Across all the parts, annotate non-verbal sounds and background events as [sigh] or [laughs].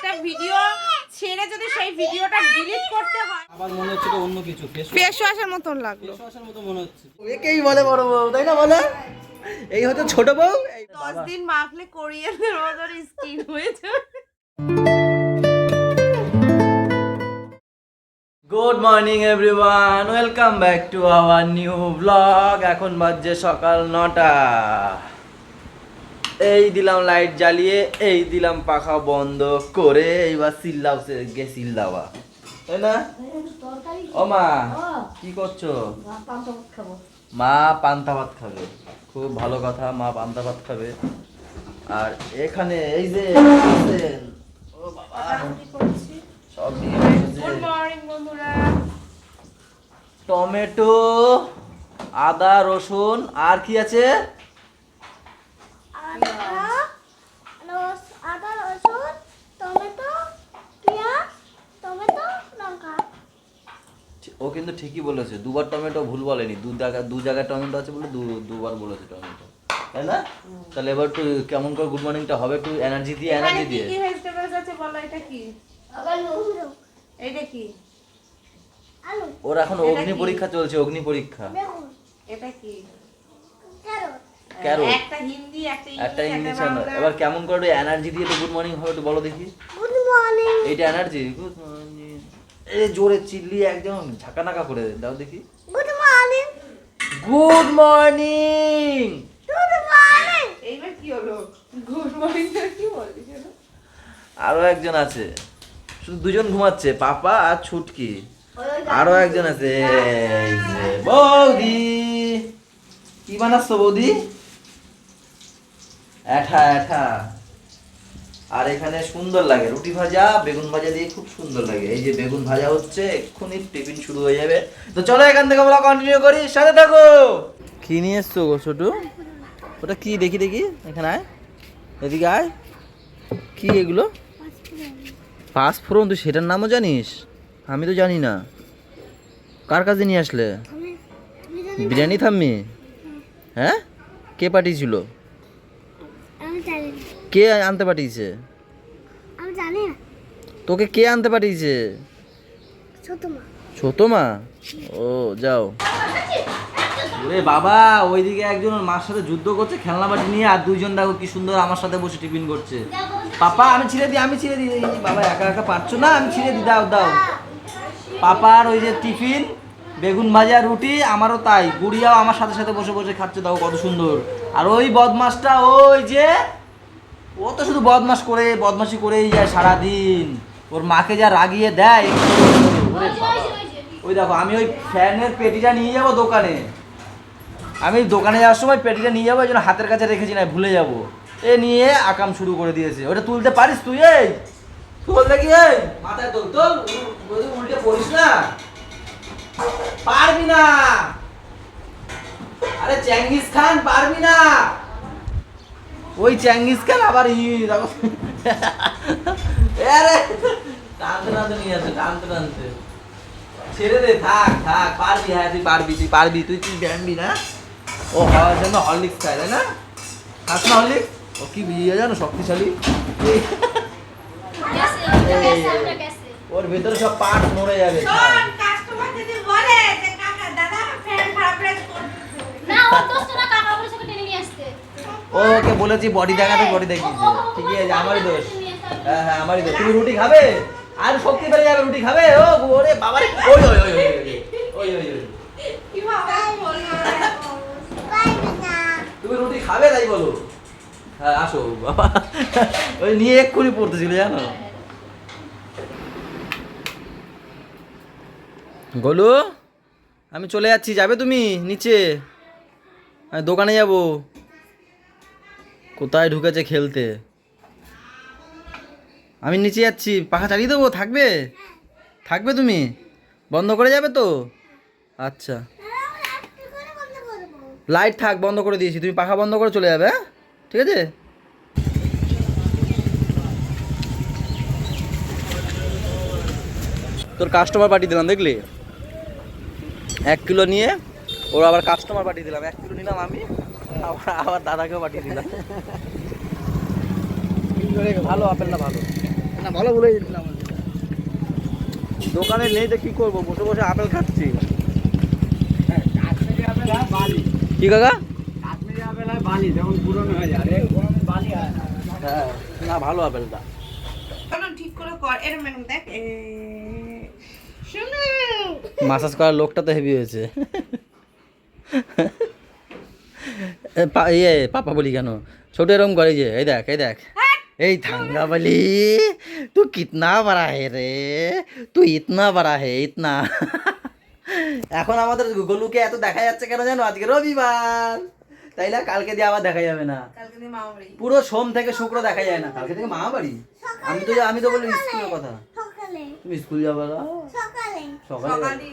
একটা ভিডিও ছেড়ে যদি সেই ভিডিওটা ডিলিট করতে হয়। আবার মনে হচ্ছে অন্য কিছু ফেস ফেস ওয়াশের মতন লাগল। ওয়াশের মতো মনে হচ্ছে। একেই বলে বড় বউ তাই না বলে? এই হচ্ছে ছোট বউ এই দশ দিন মাখলে কোরিয়ানের মতন স্কিন হয়েছে good morning everyone welcome back to our new blog এখন বাজছে সকাল নটা। এই দিলাম লাইট জ্বালিয়ে এই দিলাম পাখা বন্ধ করে এইবার সিল্লাও গে সিল্লাওয়া তাই না? ও মা কি করছ? মা পান্তা ভাত খাবে। খুব ভালো কথা মা পান্তা ভাত খাবে। আর এখানে এই যে ও বাবা সব টমেটো আদা রসুন আর কি আছে? আদা রসুন টমেটো পেঁয়াজ টমেটো লঙ্কা। ও কিন্তু ঠিকই বলেছে। দুবার টমেটো ভুল বলেনি। দু জায়গায় দু জায়গায় টমেটো আছে বলে দু দুবার বলেছে টমেটো। তাই না? তাহলে এবার একটু কেমন করে গুড মর্নিংটা হবে? একটু এনার্জি দিয়ে এনার্জি দিয়ে। কি ভেজিটেবলস আছে বলো এটা কি? আলু। এটা কি? আলু। ওর এখন অগ্নি পরীক্ষা চলছে অগ্নি পরীক্ষা। এটা কি? ক্যারট একটা হিন্দি একটা ইংলিশ এবার কেমন করে এনার্জি দিয়ে একটু গুড মর্নিং হবে একটু বলো দেখি। গুড মর্নিং এইটা এনার্জি গুড মর্নিং এই জোরে চিল্লি একদম ঝাঁকানাকা করে দাও দেখি। Good morning good morning good morning এইবার কি হলো? গুড মর্নিং কি বললি আরও একজন আছে। শুধু দুজন ঘুমাচ্ছে পাপা আর ছুটকি। আরও একজন আছে বৌদি। কি বানাচ্ছ বৌদি? এঠা এঠা। আর এখানে সুন্দর লাগে রুটি ভাজা বেগুন ভাজা দিয়ে খুব সুন্দর লাগে। এই যে বেগুন ভাজা হচ্ছে এক্ষুনি টিফিন শুরু হয়ে যাবে। তো চলো এখান থেকে আমরা কন্টিনিউ করি সাথে থাকো। কি নিয়ে এসছো গো ছোটু? ওটা কি? দেখি দেখি। এখানে আয়। এদিকে আয়। কি এগুলো? পাঁচফোড়ন তুই সেটার নামও জানিস? আমি তো জানি না। কার কাছে নিয়ে আসলে? বিরিয়ানি থাম্মি? হ্যাঁ? কে পাঠিয়েছিল? কে আনতে পাঠিয়েছে? আমি জানি না। তোকে কে আনতে পাঠিয়েছে? ছোট মা ছোট মা ও যাও। ওরে বাবা ওইদিকে একজন ওর মার সাথে যুদ্ধ করছে খেলনা বাটি নিয়ে আর দুইজন দেখো কি সুন্দর আমার সাথে বসে টিফিন করছে। পাপা আমি ছিঁড়ে দিই আমি ছিঁড়ে দিই। এই বাবা একা একা পারছ না? আমি ছিঁড়ে দিই দাও দাও। পাপার ওই যে টিফিন বেগুন ভাজা রুটি আমারও তাই। গুড়িয়াও আমার সাথে সাথে বসে বসে খাচ্ছে দাও কত সুন্দর। আর ওই বদমাসটা ওই যে ও তো শুধু বদমাস করে বদমাশি করেই যায় সারাদিন। ওর মাকে যা রাগিয়ে দেয় ওই দেখো আমি ওই ফ্যানের পেটিটা নিয়ে যাব দোকানে। আমি দোকানে যাওয়ার সময় পেটিটা নিয়ে যাব ওই জন্য হাতের কাছে রেখেছি না ভুলে যাব। এ নিয়ে আকাম শুরু করে দিয়েছে। ওটা তুলতে পারিস তুই এই? তোল দেখি এই। মাথায় তোল তোল। উল্টে পড়িস না। পারবি না। আরে চেঙ্গিস খান পারবি না। ওই চ্যাঙ্গিস খান আবার ই আরে টানতে টানতে নিয়ে আসে টানতে টানতে। ছেড়ে দে থাক থাক পারবি হ্যাঁ তুই পারবি তুই পারবি তুই তুই জানবি না? ও হওয়ার জন্য হরলিক্স খায় তাই না? খাস না হরলিক্স? ও কি বিয়ে জানো শক্তিশালী? ওর ভেতরে সব পাট মরে যাবে শোন কাস্টমার যদি বলে যে কাকা দাদা ফ্যান খারাপ লাগে ও ওকে বলেছি বডি দেখাতে বডি দেখিয়েছে ঠিকই আছে, আমারই দোষ। হ্যাঁ হ্যাঁ আমারই দোষ। তুমি রুটি খাবে? আর শক্তি বেড়ে যাবে রুটি খাবে? ও, ওরে বাবারে ওই ওই ওই ওই ওই তুমি রুটি খাবে তাই বলো? হ্যাঁ আসো, বাবা। ওই নিয়ে এক্ষুনি পড়তেছিল, জানো? গোলু, আমি চলে যাচ্ছি। যাবে তুমি? নিচে। দোকানে যাব। কোথায় ঢুকেছে খেলতে? আমি নিচে যাচ্ছি, পাখা চালিয়ে দেবো, থাকবে? থাকবে তুমি? বন্ধ করে যাবে তো? আচ্ছা। লাইট থাক, বন্ধ করে দিয়েছি, তুমি পাখা বন্ধ করে চলে যাবে হ্যাঁ? ঠিক আছে? তোর কাস্টমার পাঠিয়ে দিলাম, দেখলি? এক কিলো নিয়ে ওর আবার কাস্টমার পাঠিয়ে দিলাম। এক কিলো নিলাম আমি আবার আবার দাদাকেও পাঠিয়ে দিলাম। ভালো আপেলটা ভালো? না ভালো বলে দিলাম দোকানে নেই তো কি করব? বসে বসে আপেল খাচ্ছি। কি কাকা? হ্যাঁ না। ভালো আপেলটা। ঠিক করে কর এরম এরম দেখ। এ শুনো। মাসাজ করার লোকটা তো হেভি হয়েছে। ইয়ে পাপা বলি কেন? ছোট এরকম করে যে এই দেখ এই দেখ। এই থাঙ্গা বলি তু কিতনা বড়া হে রে? তুই ইতনা বড়া হে ইতনা। এখন আমাদের গোলুকে এত দেখা যাচ্ছে কেন জানো? আজকে রবিবার। তাই না? কালকে দিয়ে আবার দেখা যাবে না। মামা পুরো সোম থেকে শুক্র দেখা যায় না। কালকে থেকে মা বাড়ি আমি তো আমি তো বলি স্কুলের কথা। তুমি স্কুল যাবে সকালে। সকালে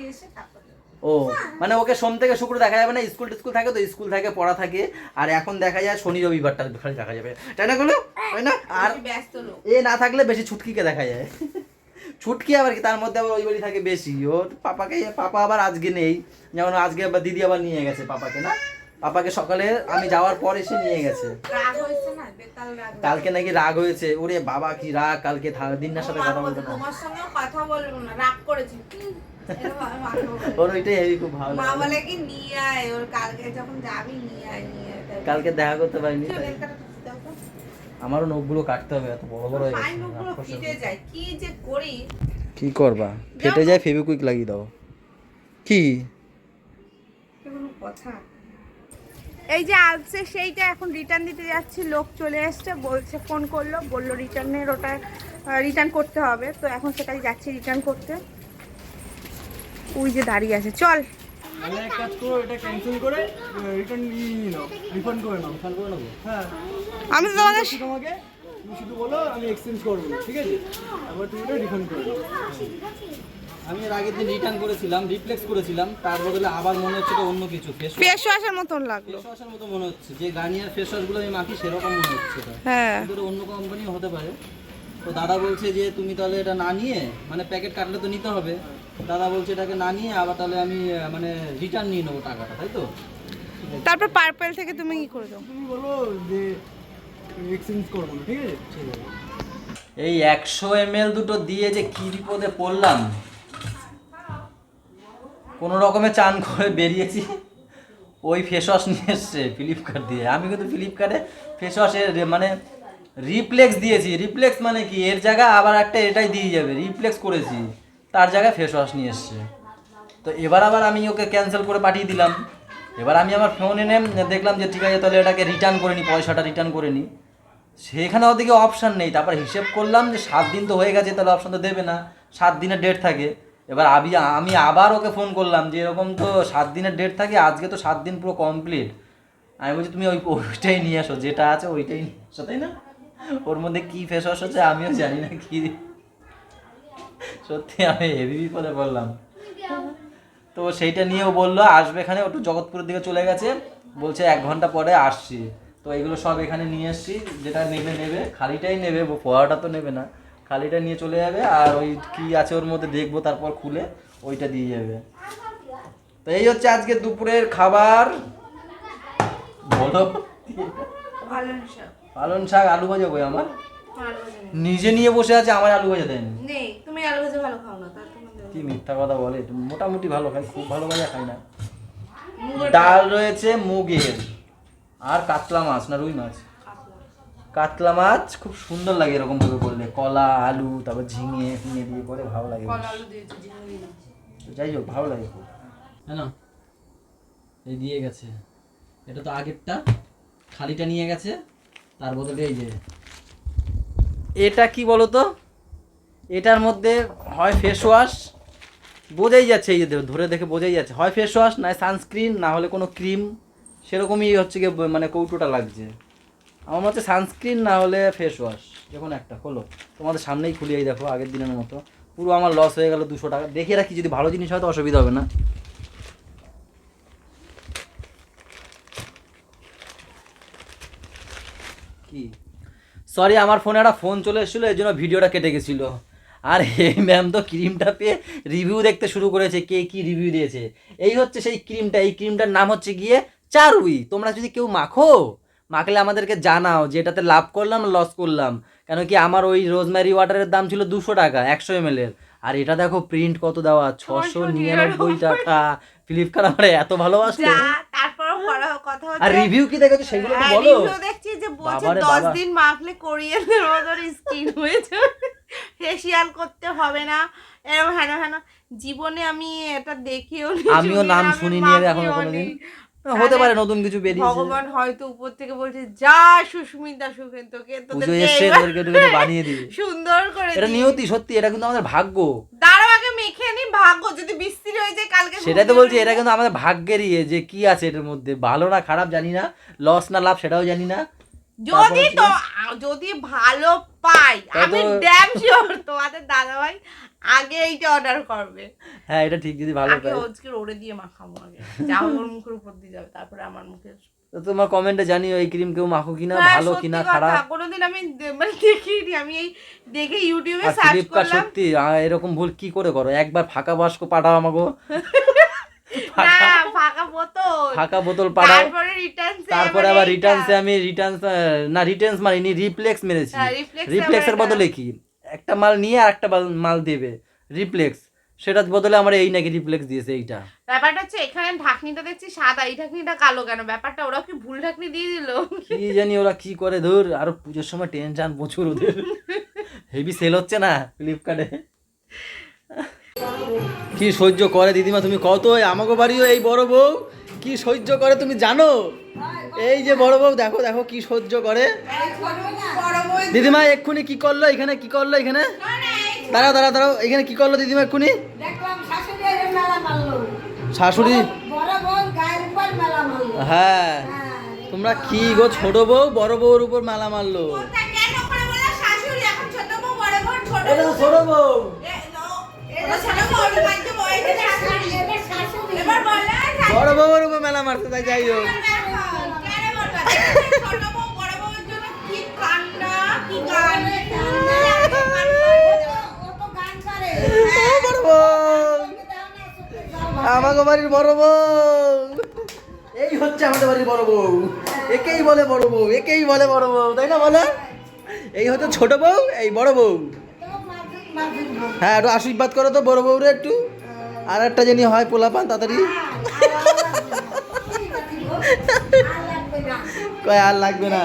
ও মানে ওকে সোম থেকে শুক্র দেখা যাবে না স্কুল টিস্কুল থাকে তো স্কুল থাকে পড়া থাকে আর এখন দেখা যায় শনি রবিবারটা খালি দেখা যাবে। তাই না গুলো? তাই না? আর ব্যস্ত লোক। এ না থাকলে বেশি ছুটকিকে দেখা যায়। ছুটকি আবার কি? তার মধ্যে আবার ওই বাড়ি থাকে বেশি। ওর পাপাকে পাপা আবার আজকে নেই। যেমন আজকে আবার দিদি আবার নিয়ে গেছে পাপাকে না? পাপাকে সকালে আমি যাওয়ার পর এসে নিয়ে গেছে। কালকে নাকি রাগ হয়েছে। ওরে বাবা কি রাগ। কালকে দিনার সাথে কথা বলতে না। তোমার সঙ্গেও কথা বলব না। রাগ করেছি। ওর ওইটাই হেভি খুব ভালো মা বলে কি নিয়ে আয়। ওর কালকে যখন যাবি নিয়ে আয় নিয়ে আয়। কালকে দেখা করতে পারিনি। আমারও নখগুলো কাটতে হবে এত বড় বড় হয়ে গেছে। নখগুলো যায় কি যে করি? কি করবা? ফেটে যায় ফেভিকুইক লাগিয়ে দাও। কি? কথা। এই যে আসছে সেইটা এখন রিটার্ন দিতে যাচ্ছি লোক চলে এসছে বলছে ফোন করল বলল রিটার্নের ওটা রিটার্ন করতে হবে। তো এখন সেটাই যাচ্ছি রিটার্ন করতে। ওই যে দাঁড়িয়ে আছে চল। তাহলে এক কাজ করো এটা ক্যান্সেল করে রিটার্ন নিয়ে নিয়ে নাও রিফান্ড করে নাও। রিফান্ড করে নেব হ্যাঁ। আমি তো তোমাকে তোমাকে তুমি শুধু বলো আমি এক্সচেঞ্জ করব না ঠিক আছে? আবার তুমি এটা রিফান্ড করে দাও আমি এর আগের দিন রিটার্ন করেছিলাম রিপ্লেক্স করেছিলাম তার বদলে আবার মনে হচ্ছে অন্য কিছু ফেস ফেস ওয়াশের মতন লাগল। ফেস ওয়াশের মতো মনে হচ্ছে যে গার্নিয়ার ফেস ওয়াশগুলো আমি মাখি সেরকম মনে হচ্ছে এটা। হ্যাঁ। অন্য কোম্পানিও হতে পারে। তো দাদা বলছে যে তুমি তাহলে এটা না নিয়ে মানে প্যাকেট কাটলে তো নিতে হবে। দাদা বলছে এটাকে না নিয়ে আবার তাহলে আমি মানে রিটার্ন নিয়ে নেব টাকাটা তাই তো? তারপর পার্পেল থেকে তুমি কি করে দাও? তুমি বলো যে এক্সচেঞ্জ করব না ঠিক আছে? ঠিক আছে। এই একশো এম দুটো দিয়ে যে কি বিপদে পড়লাম? কোনো রকমে চান করে বেরিয়েছি। ওই ফেস ওয়াশ নিয়ে এসছে ফ্লিপকার্ট দিয়ে। আমি কিন্তু ফ্লিপকার্টে ফেস ওয়াশের মানে রিপ্লেক্স দিয়েছি। রিপ্লেক্স মানে কি? এর জায়গায় আবার একটা এটাই দিয়ে যাবে। রিপ্লেক্স করেছি। তার জায়গায় ফেস ওয়াশ নিয়ে এসছে। তো এবার আবার আমি ওকে ক্যান্সেল করে পাঠিয়ে দিলাম। এবার আমি আমার ফোন এনে দেখলাম যে, ঠিক আছে, তাহলে এটাকে রিটার্ন করে নিই পয়সাটা রিটার্ন করে নিই সেখানে ওদিকে অপশান নেই। তারপর হিসেব করলাম যে, সাত দিন তো হয়ে গেছে, তাহলে অপশান তো দেবে না। সাত দিনের ডেট থাকে। এবার আমি আমি আবার ওকে ফোন করলাম যে, এরকম তো সাত দিনের ডেট থাকে, আজকে তো সাত দিন পুরো কমপ্লিট আমি বলছি, তুমি ওই, ওইটাই নিয়ে আসো যেটা আছে ওইটাই নিয়ে আসো তাই না? ওর মধ্যে কী ফেস ওয়াশ হচ্ছে আমিও জানি না কি সত্যি আমি হেভি বিপদে বললাম তো সেইটা নিয়েও বলল আসবে এখানে একটু জগৎপুরের দিকে চলে গেছে বলছে এক ঘণ্টা পরে আসছি। তো এগুলো সব এখানে নিয়ে এসছি যেটা নেবে নেবে খালিটাই নেবে পোয়াটা তো নেবে না খালিটা নিয়ে চলে যাবে আর ওই কি আছে ওর মধ্যে দেখব তারপর খুলে ওইটা দিয়ে যাবে। তো এই হচ্ছে আজকে দুপুরের খাবার। বলো। পালন শাক। আলু ভাজা কই আমার। নিজে নিয়ে বসে আছে আমার আলু ভাজা দেন নেই তুমি আলু ভাজা ভালো খাও না কি মিথ্যা কথা বলে? মোটামুটি ভালো খাই খুব ভালো ভাজা খাই না। ডাল রয়েছে মুগের আর কাতলা মাছ না রুই মাছ? কাতলা। মাছ খুব সুন্দর লাগে এরকম ভাবে করলে। কলা আলু তারপর ঝিঙে ফিঙে দিয়ে করে ভালো লাগে। যাই হোক ভালো লাগে খুব। হ্যাঁ না এই দিয়ে গেছে। এটা তো আগেরটা খালিটা নিয়ে গেছে তার বদলে এই যে এটা কি বলতো? এটার মধ্যে হয় ফেস ওয়াশ বোঝাই যাচ্ছে এই যে ধরে দেখে বোঝাই যাচ্ছে। হয় ফেস ওয়াশ না সানস্ক্রিন না হলে কোনো ক্রিম সেরকমই হচ্ছে গিয়ে মানে কৌটোটা লাগছে। আমার মনে হচ্ছে সানস্ক্রিন না হলে ফেস ওয়াশ যখন একটা হলো তোমাদের সামনেই খুলিয়েই দেখো, আগের দিনের মতো। পুরো আমার লস হয়ে গেল দুশো টাকা। দেখে রাখি, যদি ভালো জিনিস হয় তো অসুবিধা হবে না। কি? সরি আমার ফোনে একটা ফোন চলে এসেছিল এই জন্য ভিডিওটা কেটে গেছিল। আর এই ম্যাম তো ক্রিমটা পেয়ে রিভিউ দেখতে শুরু করেছে কে কি রিভিউ দিয়েছে। এই হচ্ছে সেই ক্রিমটা এই ক্রিমটার নাম হচ্ছে গিয়ে চারুই। তোমরা যদি কেউ মাখো মাখলে আমাদেরকে জানাও যে এটাতে লাভ করলাম লস করলাম। কেন কি আমার ওই রোজমেরি ওয়াটারের দাম ছিল দুশো টাকা একশো এম এর। আর এটা দেখো প্রিন্ট কত দেওয়া ছশো নিরানব্বই টাকা। ফ্লিপকার্ট আমার এত ভালোবাসতো। তারপরও করা আর রিভিউ কি দেখেছ? সেগুলো তো হ্যাঁ, বলো। review দেখছি যে বলছে বাবারে দশ বাবা। দিন মাখলে কোরিয়ানের মতন স্কিন হয়ে যাবে ফেসিয়াল করতে হবে না। এরকম হেন হেন। জীবনে আমি এটা দেখিও আমিও নাম শুনিনি এখনও কোনোদিন। হতে পারে নতুন কিছু বেরিয়েছে। ভগবান হয়তো উপর থেকে বলছে যা সুস্মিতা সুখেন তোকে করে বানিয়ে দিবে। সুন্দর করে এটা নিয়তি সত্যি এটা কিন্তু আমাদের ভাগ্য। আগে মেখে নি ভাগ্য যদি বৃষ্টি হয়ে যায় কালকে সেটাই তো বলছি এটা কিন্তু আমাদের ভাগ্যের ইয়ে যে কি আছে এটার মধ্যে ভালো না খারাপ জানি না লস না লাভ সেটাও জানি না। যদি তো যদি ভালো পাই আমি ড্যাম শিওর তোমাদের দাদা ভাই আগে এইটা অর্ডার করবে। হ্যাঁ এটা ঠিক যদি ভালো পাই। আজকে ওরে দিয়ে মাখাবো আগে। যা ওর মুখের উপর দিয়ে যাবে তারপরে আমার মুখে তো তোমার কমেন্টে জানিও এই ক্রিম কেউ মাখো কিনা হ্যাঁ, ভালো কিনা খারাপ? কোনোদিন আমি মানে দেখিনি আমি এই দেখে ইউটিউবে সার্চ করলাম। সত্যি এরকম ভুল কি করে করো? একবার ফাঁকা বাস্ক পাঠাও আমাকে [laughs] ফাঁকা বোতল। ফাঁকা বোতল পাঠাও। তারপরে আবার রিটার্নসে আমি রিটার্নস না রিটার্নস মারিনি রিপ্লেক্স মেরেছি। হ্যাঁ, রিপ্লেক্সের বদলে কি? একটা মাল নিয়ে আর একটা মাল দেবে। রিপ্লেক্স সেটার বদলে আমার এই নাকি রিপ্লেক্স দিয়েছে এইটা। ব্যাপারটা হচ্ছে এখানে ঢাকনিটা দেখছি সাদা এই ঢাকনিটা কালো কেন? ব্যাপারটা ওরা কি ভুল ঢাকনি দিয়ে দিল? কি জানি ওরা কি করে ধর আর পুজোর সময় টেনশন প্রচুর ওদের। হেভি সেল হচ্ছে না ফ্লিপকার্টে কি সহ্য করে দিদিমা তুমি কত আমাকে বাড়িও এই বড় বউ? কি সহ্য করে তুমি জানো? এই যে বড় বউ দেখো দেখো কি সহ্য করে। দিদিমা এক্ষুনি কি করল এখানে কি করল এখানে? দাঁড়াও দাঁড়াও দাঁড়াও এখানে কি করল দিদিমা এক্ষুনি? দেখলাম শাশুড়ি এর মেলা মারলো। শাশুড়ি? বড় বোন গায়ের উপর মেলা মারলো। হ্যাঁ তোমরা কি গো ছোট বউ বড় বউর উপর মালা মারলো? কেন করে বলে শাশুড়ি এখন ছোট বউ বড় বউর উপর মেলা মারতে তাই যাই হোক। বউ। আমাকে বাড়ির বড় বউ। এই হচ্ছে আমাদের বাড়ির বড় বউ। একেই বলে বড় বউ একেই বলে বড় বউ তাই না বলে? এই হচ্ছে ছোট বউ এই বড় বউ। হ্যাঁ একটু আশীর্বাদ করো তো বড় বউরে একটু। আর একটা জানি হয় পোলা পান তাড়াতাড়ি। কয় আর লাগবে না।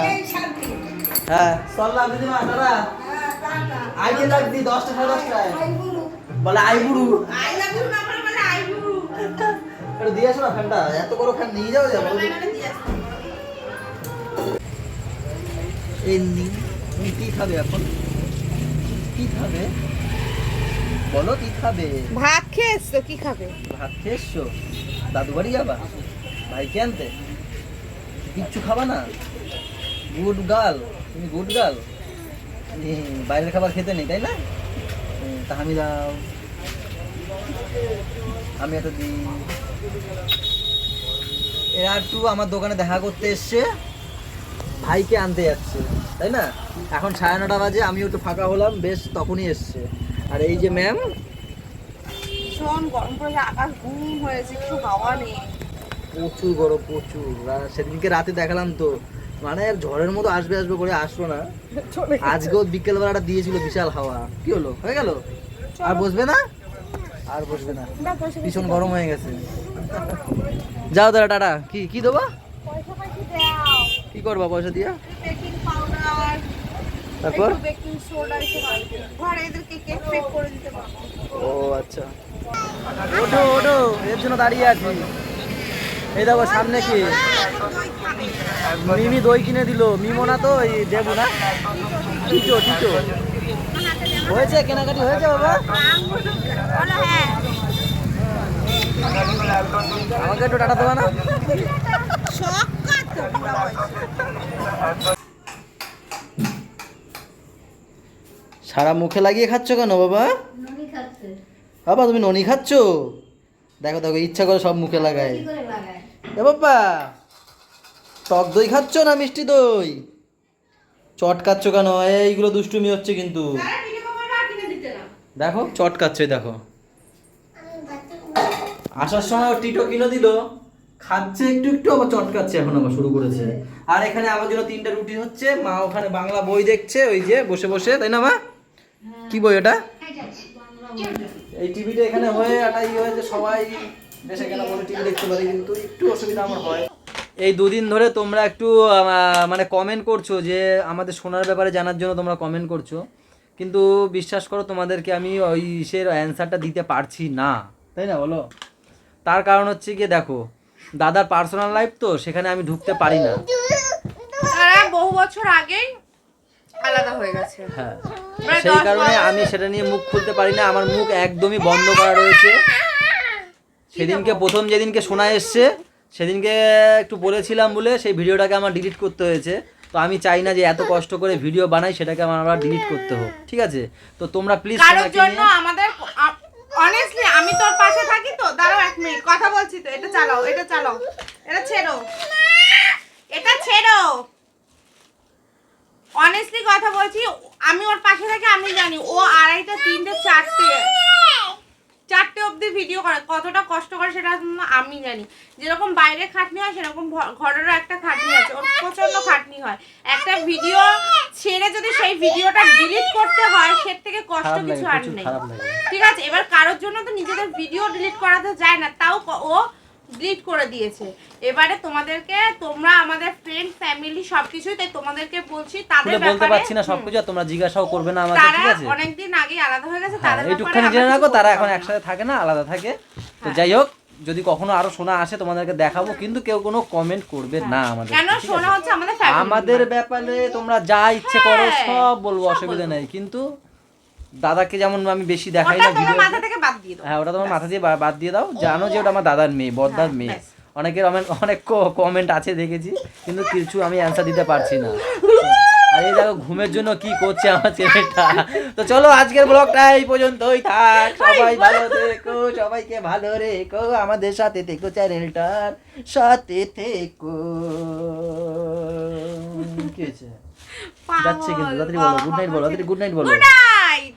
হ্যাঁ। চললাম দিদিমা দাদা। আইতে লাগছি দশটা সাড়ে দশটায়। বলে আই বুড়ু। আই লাভ ইউ না দিয়ে আসো ফ্যানটা এত বড় ফ্যান নিয়ে যাও যাব? এই তুমি কি খাবে এখন? কি খাবে? বলো কি খাবে? ভাত খেয়ে এসছো কি খাবে? ভাত খেয়ে এসছো দাদু বাড়ি যাবা? ভাইকে আনতে? কিচ্ছু খাবা না? গুড গার্ল তুমি গুড গার্ল। বাইরের খাবার খেতে নেই তাই না? হুম, তা আমি আমি একটা দিই এরা একটু আমার দোকানে দেখা করতে এসছে। ভাইকে আনতে যাচ্ছে তাই না? এখন সাড়ে নটা বাজে আমিও একটু ফাঁকা হলাম বেশ তখনই এসছে। আর এই যে ম্যাম ভীষণ গরম পড়েছে আকাশ ঘুম হয়েছে একটু হাওয়া নেই। প্রচুর গরম প্রচুর। সেদিনকে রাতে দেখালাম তো মানে ঝড়ের মতো আসবে আসবে করে আসলো না। আজকেও বিকেল বেলাটা দিয়েছিল বিশাল হাওয়া। কি হলো? হয়ে গেল? আর বসবে না? আর বসবে না। ভীষণ গরম হয়ে গেছে। যাও দাদা টাটা। কি কি দেবো? কি করবা পয়সা দিয়া? তারপর? ও আচ্ছা। ওঠো ওঠো এর জন্য দাঁড়িয়ে আছি। এই দেখো সামনে কি? মিমি দই কিনে দিল। মিমো না তো এই দেবো না? টিটো টিটো। হয়েছে? কেনাকাটি হয়েছে বাবা? আমাকে একটু টাটা না? সারা মুখে লাগিয়ে খাচ্ছ কেন বাবা? বাবা, তুমি ননি খাচ্ছ? দেখো দেখো, ইচ্ছা করে সব মুখে লাগায়। বাবা, টক দই খাচ্ছ না মিষ্টি দই? চট খাচ্ছ কেন? এইগুলো দুষ্টুমি হচ্ছে কিন্তু তারা কিনে খাব না কিনে দিতে না দেখো চট খাচ্ছে দেখো। আসার সময় টিটো কিনে দিল, খাচ্ছে একটু একটু আবার চটকাচ্ছে, এখন আবার শুরু করেছে। আর এখানে আমার জন্য তিনটা রুটি হচ্ছে, মা ওখানে বাংলা বই দেখছে, ওই যে বসে বসে, তাই না মা? কি বই ওটা? এই টিভিটা এখানে হয়ে একটা ইয়ে হয়েছে, সবাই দেশে কেন বলে টিভি দেখতে পারি, কিন্তু একটু অসুবিধা আমার হয়। এই দুদিন ধরে তোমরা একটু মানে কমেন্ট করছ যে, আমাদের সোনার ব্যাপারে জানার জন্য তোমরা কমেন্ট করছ। কিন্তু বিশ্বাস করো তোমাদেরকে আমি ওই ইসের অ্যান্সারটা দিতে পারছি না। তাই না বলো? তার কারণ হচ্ছে গিয়ে দেখো দাদার পার্সোনাল লাইফ তো সেখানে আমি ঢুকতে পারি না। তারা বহু বছর আগেই আলাদা হয়ে গেছে। হ্যাঁ সেই কারণে আমি সেটা নিয়ে মুখ খুলতে পারি না আমার মুখ একদমই বন্ধ করা রয়েছে। সেদিনকে প্রথম যেদিনকে শোনা এসছে সেদিনকে একটু বলেছিলাম বলে সেই ভিডিওটাকে আমার ডিলিট করতে হয়েছে। তো আমি চাই না যে এত [laughs] কষ্ট করে ভিডিও বানাই সেটাকে আমার আবার ডিলিট করতে হোক ঠিক আছে? তো তোমরা প্লিজ কারোর জন্য আমাদের অনেস্টলি আমি তোর পাশে থাকি তো দাঁড়াও এক মিনিট কথা বলছি তো এটা চালাও এটা চালাও এটা ছেড়ো এটা ছেড়ো। অনেস্টলি কথা বলছি আমি ওর পাশে থাকি আমি জানি ও আড়াইটা তিনটে চারটে চারটে অবধি ভিডিও করা। কতটা কষ্ট করে সেটা আমি জানি। যেরকম বাইরে খাটনি হয় সেরকম ঘরেরও একটা খাটনি আছে। ওর প্রচণ্ড খাটনি হয়। একটা ভিডিও ছেড়ে যদি সেই ভিডিওটা ডিলিট করতে হয় সে থেকে কষ্ট কিছু আর নেই। ঠিক আছে? এবার কারোর জন্য তো নিজেদের ভিডিও ডিলিট করাতে যায় না। তাও ও ডিলিট করে দিয়েছে। এবারে তোমাদেরকে তোমরা আমাদের ফ্রেন্ড ফ্যামিলি সবকিছুই তাই তোমাদেরকে বলছি তাদের বলতে পারছি না সবকিছু তোমরা জিজ্ঞাসাও করবে না আমাকে তারা ঠিক আছে? অনেকদিন আগে আলাদা হয়ে গেছে হ্যাঁ তাদের ব্যাপারে জেনে রাখো তারা এখন একসাথে থাকে না আলাদা থাকে। তো হ্যাঁ। যাই হোক যদি কখনো আরও শোনা আসে তোমাদেরকে দেখাবো কিন্তু কেউ কোনো কমেন্ট করবে না আমাদের কেন? শোনা হচ্ছে আমাদের family আমাদের ব্যাপারে তোমরা যা ইচ্ছে করো হ্যাঁ, সব বলব অসুবিধা। নেই। কিন্তু দাদাকে যেমন আমি বেশি দেখাই না ভিডিও মাথা থেকে দিয়ে দাও। হ্যাঁ ওটা তোমার মাথা দিয়ে বাদ দিয়ে দাও। জানো যে ওটা আমার দাদার মেয়ে বদ্দার হ্যাঁ, মেয়ে। অনেকের অনেক কমেন্ট আছে দেখেছি। কিন্তু কিছু আমি অ্যান্সার দিতে পারছি না। [laughs] আর এই দেখো ঘুমের জন্য কি করছে আমার ছেলেটা। তো চলো আজকের ব্লগটা এই পর্যন্তই থাক। সবাই ভালো থেকো সবাইকে ভালো রেখো আমাদের সাথে থেকো চ্যানেলটার সাথে থেকো। কি হয়েছে? যাচ্ছে কিন্তু তাড়াতাড়ি বলো গুড নাইট বলো তাড়াতাড়ি গুড নাইট বলো। Good night